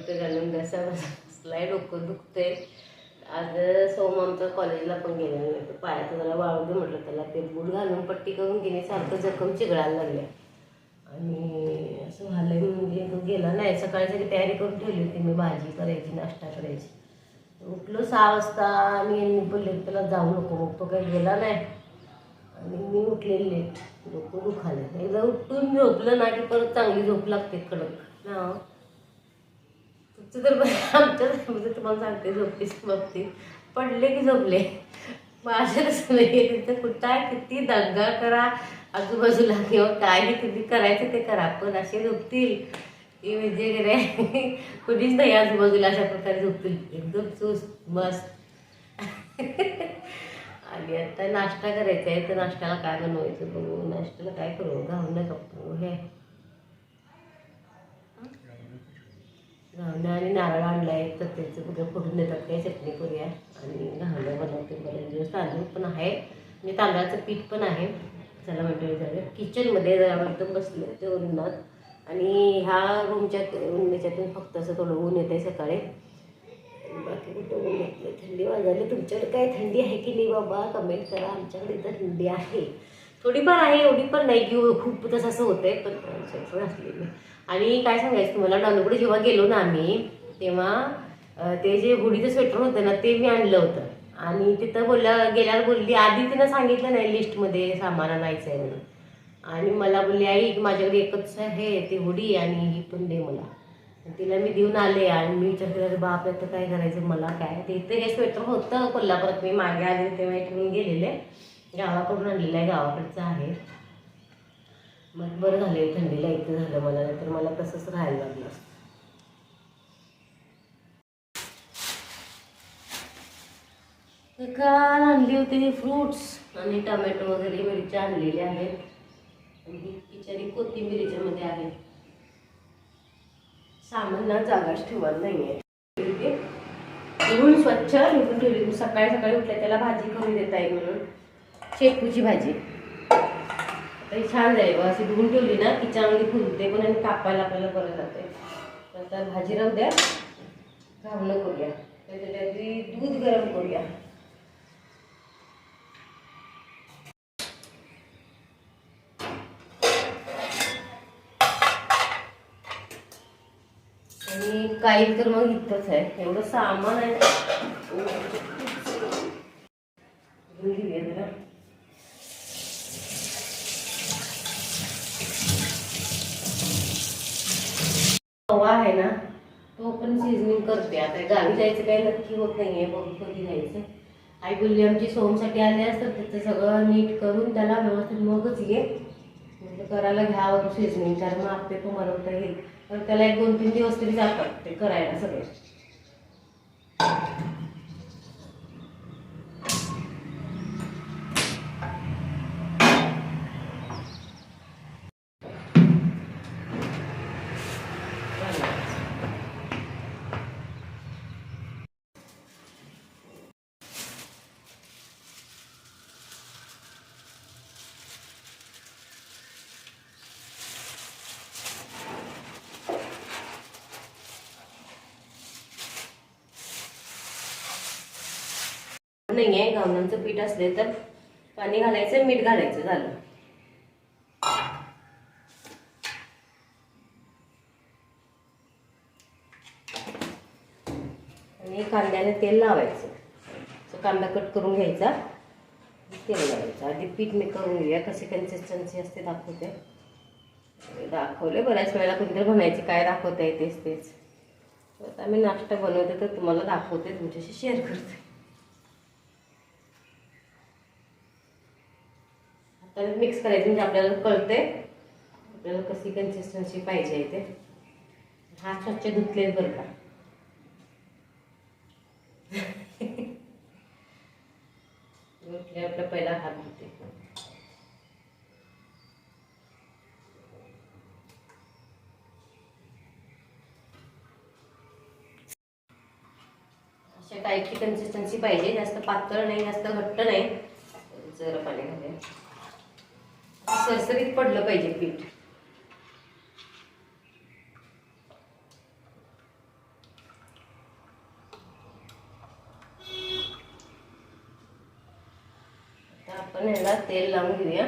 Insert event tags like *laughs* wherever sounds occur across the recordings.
Sweater घालून घसा बसलाय डोकं दुखतंय. आज सोम आमचा कॉलेजला पण गेला नाही. तर पायाचं जरा वाळू दे म्हटलं त्याला. ते बूट घालून पट्टी करून घेणे सारखं जखम चिघळायला लागले आणि असं झालंय म्हणजे तो गेला नाही. सकाळी सगळी तयारी करून ठेवली होती मी भाजी करायची नाश्ता करायची. उठलो सहा वाजता आणि यांनी बोलले त्याला जाऊ नको मग तो काही गेला नाही. आणि मी उठले लेट डोकं दुखालं एकदा उठून झोपलं ना की परत चांगली झोप लागते कडक. ना तुमचं तर बरं आमच्या म्हणजे तुम्हाला सांगते झोपतीच बाबतीत पडले की झोपले. माझ्या तसं नाही तिथं कुठं आहे? किती दंगा करा. आजूबाजूला किंवा काय किती करायचं ते करा. पण असे झोपतील. की म्हणजे की कुणीच नाही आजूबाजूला अशा प्रकारे झोपतील. एकदम चुस्त मस्त. आणि आता नाश्ता करायचा आहे तर नाश्त्याला काय बनवायचं बघू? नाश्त्याला काय करू? घाऊन कपू हे. घावणं आणि नारळ आणलाय तर त्याचं कुठं फोडून देतात काय? चटणी करूया. आणि घावणं बनवते बरेच दिवस तांदूळ पण आहे. म्हणजे तांदळाचं पीठ पण आहे. चला मंडळी झालं किचनमध्ये जरा एकदम बसले ते उन्हात. आणि ह्या रूमच्या याच्यातून फक्त असं थोडं ऊन येतं आहे सकाळी बाकी कुठं ऊन येत नाही थंडी वाजायला तुमच्याकडे काय थंडी आहे की नाही बाबा? कमेंट करा. आमच्याकडे तर थंडी आहे. थोडीफार आहे एवढी पण नाही की खूप तसं असं होतंय पण स्वेटर असली आणि काय सांगायचं तुम्हाला डॉनकडे जेव्हा गेलो ना आम्ही तेव्हा ते जे हुडीचं स्वेटर होतं ना ते मी आणलं होतं. आणि तिथं बोलल्या गेल्यावर बोलली आधी तिनं सांगितलं नाही लिस्टमध्ये सामान आणायचं आहे म्हणून. आणि मला बोलली आई माझ्याकडे एकच आहे ती हुडी आणि ही पण दे मला. तिला मी देऊन आले आणि मी विचार केला बाप आता काय करायचं? मला काय? ते इथं हे स्वेटर होतं कोल्हापुरात मी मागे आले तेव्हा इकडून गेलेले. गावाकडून आणलेलं आहे गावाकडचं आहे. मग बरं झालं थंडीला इथं झालं मला नाहीतर मला तसंच राहायला लागलं काल आणली होती फ्रुट्स आणि टमॅटो वगैरे मिरच्या आणलेल्या आहेत. आणि बिचारी कोथिंबिरीच्या मध्ये आहे. सामान्य जागाच ठेवत नाहीये. धुवून स्वच्छ धुवून ठेवली सकाळी सकाळी उठल्या त्याला भाजी करून देता येईल म्हणून. शेपूची भाजी. तरी छान जाईल बघ अशी धुवून ठेवली ना की चांगली फुलते पण आणि कापायला आपल्याला बरं जाते तर भाजी राहू द्या. घावणं करूया त्याच्यात दूध गरम करूया. आणि काही तर मग इथंच आहे. एवढं सामान आहे घेऊन घेऊया जरा हवा आहे ना तो पण सीझनिंग करते. आता गावी जायचं काही नक्की होत नाहीये बघू कधी जायचं आई बोलली आमची सोमसाठी आले असतात त्याचं सगळं नीट करून त्याला व्यवस्थित मगच ये. म्हणजे करायला घ्यावं तो सीझनिंग तर मग आपले तो बनवता येईल. तर त्याला एक दोन तीन दिवस तरी जातात ते करायला सगळे. नाही आहे घावणांचं पीठ असले तर पाणी घालायचं मीठ घालायचं झालं. आणि कांद्याने तेल लावायचं. कांदा कट करून घ्यायचा तेल लावायचं. आधी पीठ मी करून घेऊया कशी कन्सिस्टन्सी असते दाखवते. दाखवले बऱ्याच वेळेला कोणतरी म्हणायचे काय दाखवता तेच तेच. आता मी नाश्ता बनवते तर तुम्हाला दाखवते तुमच्याशी शेअर करते. हाताने मिक्स करायचं म्हणजे आपल्याला कळते आपल्याला कशी कन्सिस्टन्सी पाहिजे आहे ते. हात स्वच्छ धुतले बरं का. धुतले आपला पहिला हात धुते. अशा टाईपची कन्सिस्टन्सी पाहिजे. जास्त पातळ नाही जास्त घट्ट नाही. जरा पाणी घालूया. सरसरीत पडलं पाहिजे पीठ. आपण याला तेल लावून घेऊया.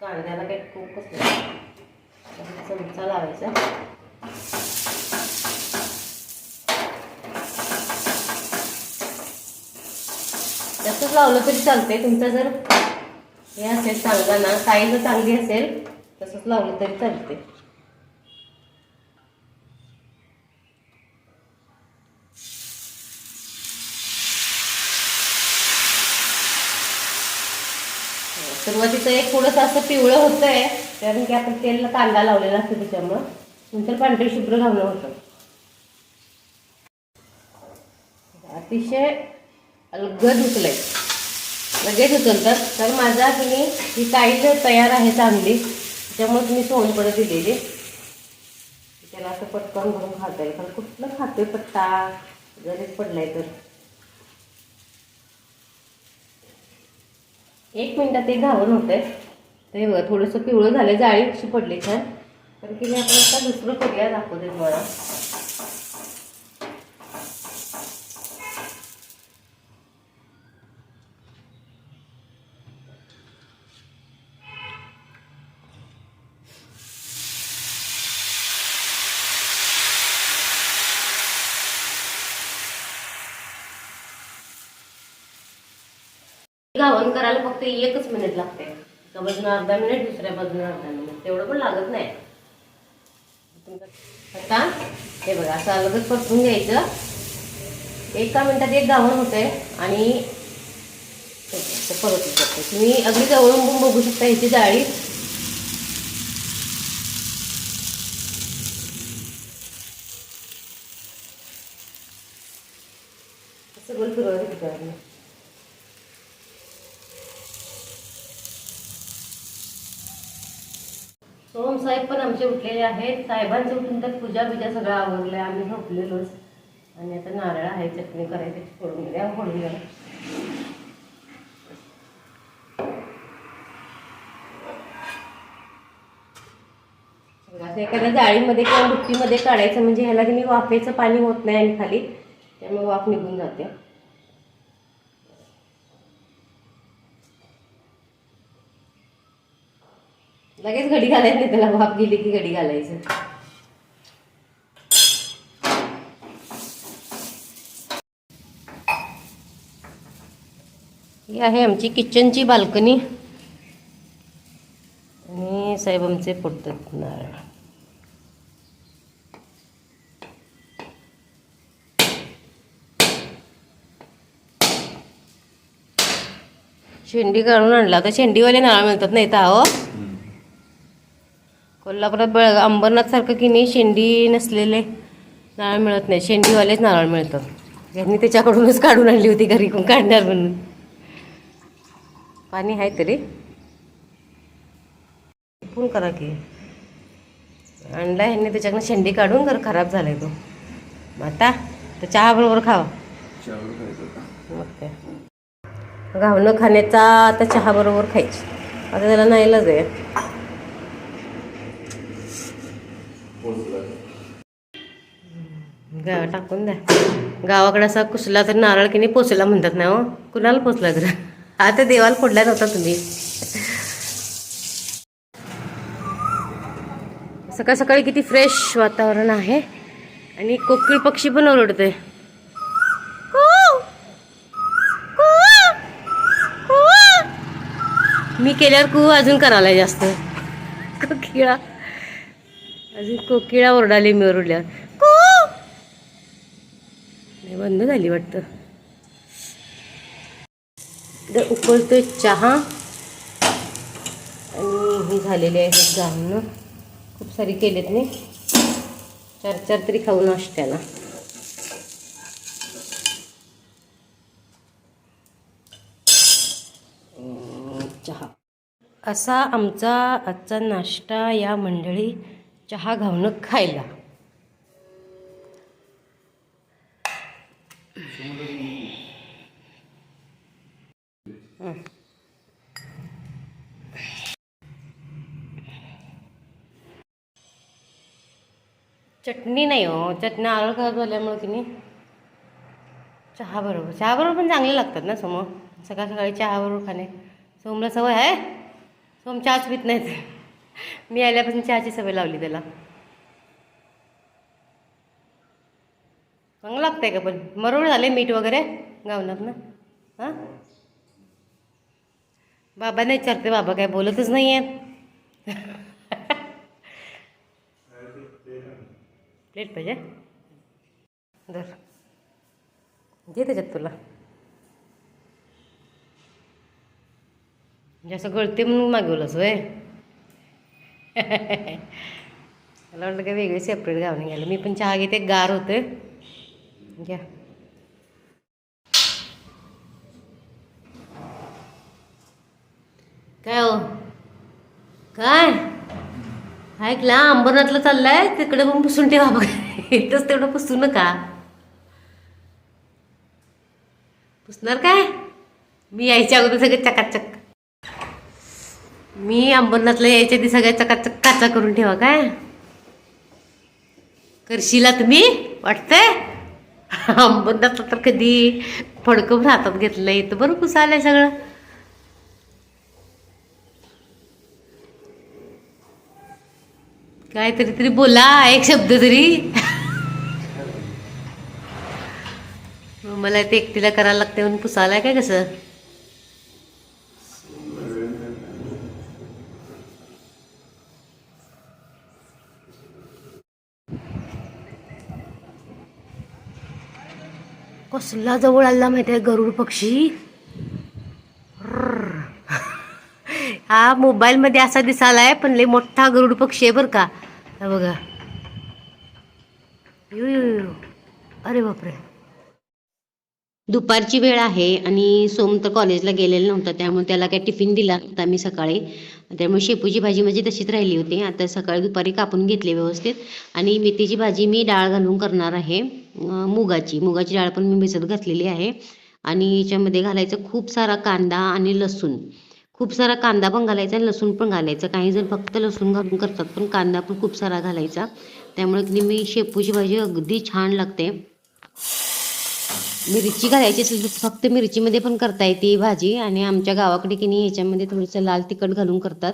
कांद्याला काही खूप कसं चमचा लावायचा. तसंच लावलं तरी चालतंय. तुमचं जर हे असेल चांगलं ना साईज चांगली असेल तसंच लावलं तरी चालते सुरुवातीचं एक थोडंसं असं पिवळं होतं आहे कारण की आपण तेलला कांदा लावलेला असतो त्याच्यामुळं. नंतर पांढरे शुभ्र घालणं होतं. अतिशय अलगद उचलंय म्हणजे लगेच उचलतात तर. माझा तुम्ही ही काही तयार आहे चांगली. त्यामुळे तुम्ही सोनपडं दिलेली. त्याला असं पटकन भरून खाता. येईल कारण कुठलं खाते पट्टा? जरीच पडलाय तर. एक मिनटात ते घावून होतंय आहे ते बघा थोडंसं पिवळं झालं जाळी कशी पडली छान. तर की मी आपण आता दुसरं करूया. दाखवते तुम्हाला. गावन करायला फक्त एकच मिनिट लागते. एका बाजून अर्धा मिनिट दुसऱ्या बाजून अर्धा मिनिट तेवढं पण लागत नाही. आता हे बघा असं अलगच परतून घ्यायचं. एका मिनिटात एक गावण होतंय आणि हे परतू तुम्ही अगदी जवळून पण बघू शकता ह्याची जाळी. सगळं फिरवायचं ओम साहेब पण आमचे उठलेले आहेत. साहेबांचे उठून तर पूजा बिजा सगळं आवरलंय. आम्ही झोपलेलोच. आणि आता नारळ आहे चटणी करायची फोडून द्या फोडून द्या एखाद्या जाळीमध्ये किंवा बुट्टीमध्ये काढायचं म्हणजे ह्याला की मी वाफेचं पाणी होत नाही आणि खाली. त्यामुळे वाफ निघून जाते. लगेच घडी घालायचं नाही त्याला वाफ गेली की घडी घालायचं. ही आहे आमची किचनची बाल्कनी. आणि साहेब आमचे फोडतात नारळ. शेंडी काढून आणला. तर शेंडीवाले नारळ मिळतात नाही तर अहो. कोल्हापुरात बळ अंबरनाथसारखं की नाही शेंडी नसलेले नारळ मिळत नाही. शेंडीवालेच नारळ मिळतात. यांनी त्याच्याकडूनच काढून आणली होती घरी कोण काढणार म्हणून. पाणी आहे तरी. फोन करा की. आणला ह्यांनी त्याच्याकडनं शेंडी काढून जर खराब झालाय तो. मग आता तर चहा बरोबर खावा. मग काय. घावणं खाण्याचा आता चहा बरोबर खायची. आता त्याला नाहीलाच आहे. गावा टाकून द्या. गावाकडे असा कुसला तर नारळ की नाही पोचला म्हणतात ना हो. कुणाला पोचला तर? आता देवाला फोडला नव्हता तुम्ही. सकाळ सकाळी किती फ्रेश वातावरण आहे. आणि कोकिळ पक्षी पण ओरडतोय. मी केल्यावर कू अजून करायला जास्त. कोकिळा. अजून कोकिळा ओरडाली मी ओरडल्यावर. बंद झाली वाटतं. तर उकळतोय चहा. आणि हे झालेले आहेत जाऊन. खूप सारी केलेत मी चार चार तरी खाऊ नाश्त्याला. चहा. असा आमचा आजचा नाश्ता या मंडळी चहा घावणं खायला. चटणी नाही हो चटणी आळू खात झाल्यामुळे की नाही? चहा बरोबर पण चांगले लागतात ना समोर सकाळ सकाळी चहा बरोबर खाणे. सोमला सवय आहे? सोम चहाच पित नाहीत. मी आल्यापासून चहाची सवय लावली त्याला. चांगलं लागतंय का पण? मरोळ झाले मीठ वगैरे? गावनात ना? हां? बाबा नाही विचारते बाबा काय बोलतच नाही आहेत प्लेट पाहिजे? दर घे त्याच्यात तुला. म्हणजे असं गळते म्हणून मागवलंस होय. मला वाटलं काय वेगळे सेपरेट गावणे घ्यायला. मी पण चहा घेते गार होते घ्या. काय हो? काय? ऐकला अंबरनाथला चाललाय तिकडे पण पुसून ठेवा बघा. *laughs* इथंच तेवढं पुसू नका. पुसणार काय? मी यायच्या अगोदर सगळे चकाचक. मी अंबरनाथला यायच्या आधी सगळ्या चकाचक काचा करून ठेवा काय? करशीला तुम्ही वाटतंय? *laughs* अंबरनाथला तर कधी फडकं हातात घेतलंय. तर बरं पुसायलंय सगळं. काहीतरी तरी बोला एक शब्द तरी. मला ते एकटीला करायला लागते म्हणून पुसायला काय कसं? कसला जवळ आला माहिती आहे गरुड पक्षी? हा मोबाईलमध्ये असा दिसालाय पण लय मोठा गरुड पक्षी आहे बरं का. हा बघा. यू यू यू अरे बापरे. दुपारची वेळ आहे आणि सोम तर कॉलेजला गेलेला नव्हता त्यामुळे त्याला काय टिफिन दिला होता मी सकाळी. त्यामुळे शेपूची भाजी माझी तशीच राहिली होती. आता सकाळी दुपारी कापून घेतली व्यवस्थित. आणि मेथीची भाजी मी डाळ घालून करणार आहे मुगाची. मुगाची डाळ पण मी भिजत घातलेली आहे. आणि याच्यामध्ये घालायचं खूप सारा कांदा आणि लसूण. खूप सारा कांदा पण घालायचा आणि लसूण पण घालायचं. काही जण फक्त लसूण घालून करतात पण कांदा पण खूप सारा घालायचा. त्यामुळे की मी शेपूची भाजी अगदी छान लागते. मिरची घालायची असेल तर फक्त मिरचीमध्ये पण करता येते ही भाजी. आणि आमच्या गावाकडे की नाही ह्याच्यामध्ये थोडंसं लाल तिखट घालून करतात.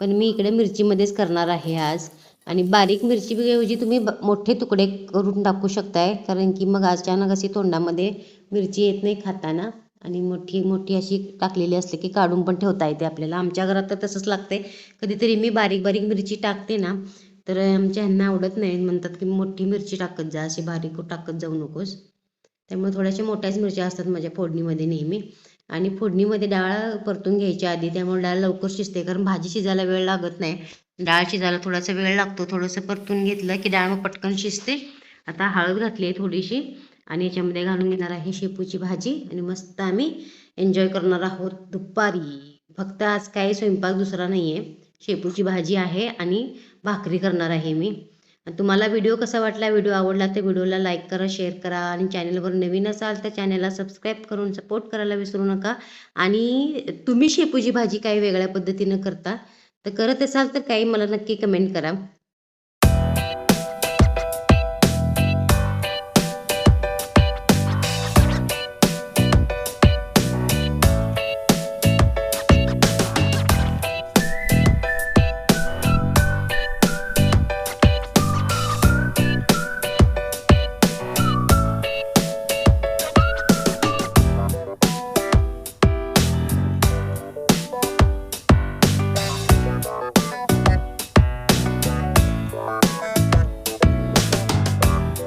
पण मी इकडे मिरचीमध्येच करणार आहे आज. आणि बारीक मिरची ऐवजी तुम्ही ब- मोठे तुकडे करून टाकू शकताय. कारण की मग अचानक अशी तोंडामध्ये मिरची येत नाही खाताना. आणि मोठी मोठी अशी टाकलेली असते की काढून पण ठेवता येते आपल्याला. आमच्या घरात तर तसंच लागते कधीतरी मी बारीक बारीक मिरची टाकते ना तर आमच्या ह्यांना आवडत नाही. म्हणतात की मोठी मिरची टाकत जा अशी बारीक टाकत जाऊ नकोस. त्यामुळे थोड्याशा मोठ्याच मिरच्या असतात माझ्या फोडणीमध्ये नेहमी. आणि फोडणीमध्ये डाळ परतून घ्यायच्या आधी. त्यामुळे डाळ लवकर शिजते. कारण भाजी शिजायला वेळ लागत नाही. डाळ शिजायला थोडासा वेळ लागतो. थोडंसं परतून घेतलं की डाळ मग पटकन शिजते. आता हळद घातली आहे थोडीशी. आणि याच्यामध्ये घालून घेणार आहे शेपूची भाजी आणि मस्त आम्ही एन्जॉय करणार आहोत दुपारी. फक्त आज काही स्वयंपाक दुसरा नाही आहे शेपूची भाजी आहे आणि भाकरी करणार आहे मी. तुम्हाला व्हिडिओ कसा वाटला व्हिडिओ आवडला तर व्हिडिओला लाईक करा शेअर करा आणि चॅनलवर नवीन असाल तर चॅनलला सबस्क्राईब करून सपोर्ट करायला विसरू नका. आणि तुम्ही शेपूची भाजी काही वेगळ्या पद्धतीनं करता तर करत असाल तर काही मला नक्की कमेंट करा.